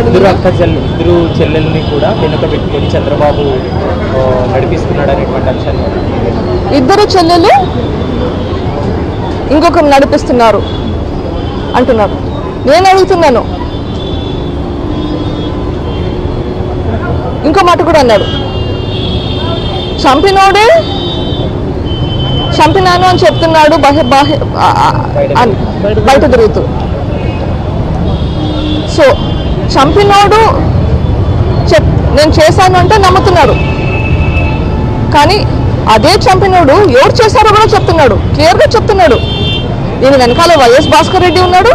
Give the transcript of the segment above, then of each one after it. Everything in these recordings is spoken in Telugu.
ఇద్దరు అక్క చెల్లి ఇద్దరు చెల్లెల్ని కూడా వెనుక పెట్టుకొని చంద్రబాబు నడిపిస్తున్నాడు అనేటువంటి అంశాన్ని ఇద్దరు చెల్లెలు ఇంకొకరు నడిపిస్తున్నారు అంటున్నారు. నేను అడుగుతున్నాను. ఇంకో మాట కూడా అన్నాడు. చంపినోడే చంపినాను అని చెప్తున్నాడు బాహ్య బాహ్య బయట తిరుగుతూ. సో చంపినోడు చెప్ నేను చేశాను అంటే నమ్ముతున్నాడు. కానీ అదే చంపినోడు ఎవరు చేశారో కూడా చెప్తున్నాడు. క్లియర్గా చెప్తున్నాడు. దీని వెనకాల వైఎస్ భాస్కర్ రెడ్డి ఉన్నాడు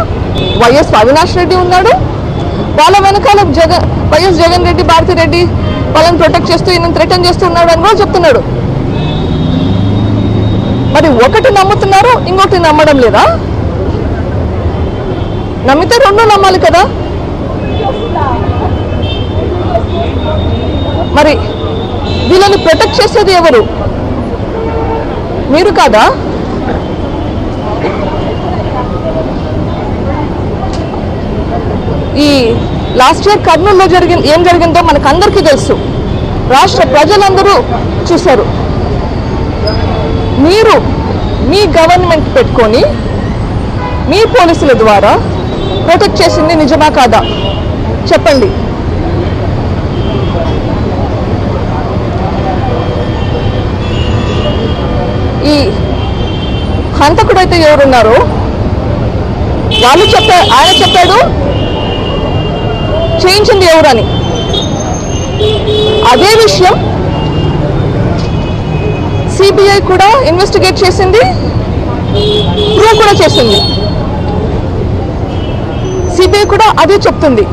వైఎస్ అవినాష్ రెడ్డి ఉన్నాడు. వాళ్ళ వెనకాల జగన్ వైఎస్ జగన్ రెడ్డి భారతి రెడ్డి వాళ్ళని ప్రొటెక్ట్ చేస్తూ ఈయన థ్రెటన్ చేస్తున్నాడు అని కూడా చెప్తున్నాడు. మరి ఒకటి నమ్ముతున్నారు ఇంకొకటి నమ్మడం లేదా? నమ్మితే రెండు నమ్మాలి కదా? మరి వీళ్ళని ప్రొటెక్ట్ చేసేది ఎవరు? మీరు కాదా? ఈ లాస్ట్ ఇయర్ కర్నూలులో జరిగిన ఏం జరిగిందో మనకు అందరికీ తెలుసు. రాష్ట్ర ప్రజలందరూ చూశారు. మీరు మీ గవర్నమెంట్ పెట్టుకొని మీ పోలీసుల ద్వారా ప్రొటెక్ట్ చేసింది నిజమా కాదా? చెప్పండి ఈ హంతకుడైతే ఎవరున్నారో? వాళ్ళు చెప్పా ఆయన చెప్పాడు చేయించింది ఎవరని. అదే విషయం సిబిఐ కూడా ఇన్వెస్టిగేట్ చేసింది ప్రూవ్ కూడా చేసింది. సిబిఐ కూడా అదే చెప్తుంది.